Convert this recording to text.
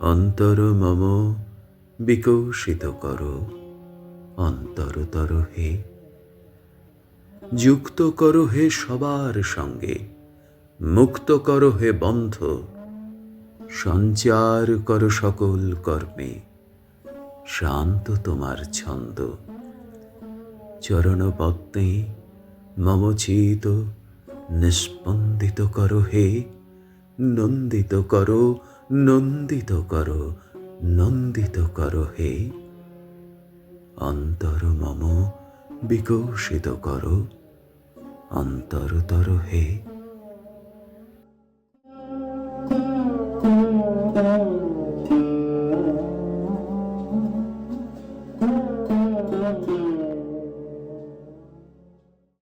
অন্তর মম বিকশিত করো। অন্তরতর হে। যুক্ত করো হে সবার সঙ্গে। মুক্ত করো হে বন্ধ। সঞ্চার করো সকল কর্মে। শান্ত তোমার ছন্দ। চরণ পদ্মে মম চিত নিস্পন্দিত করো হে। নন্দিত করো নন্দিত কর নন্দিত কর হে। অন্তর মম বিকশিত করো অন্তরতর হে। Oh,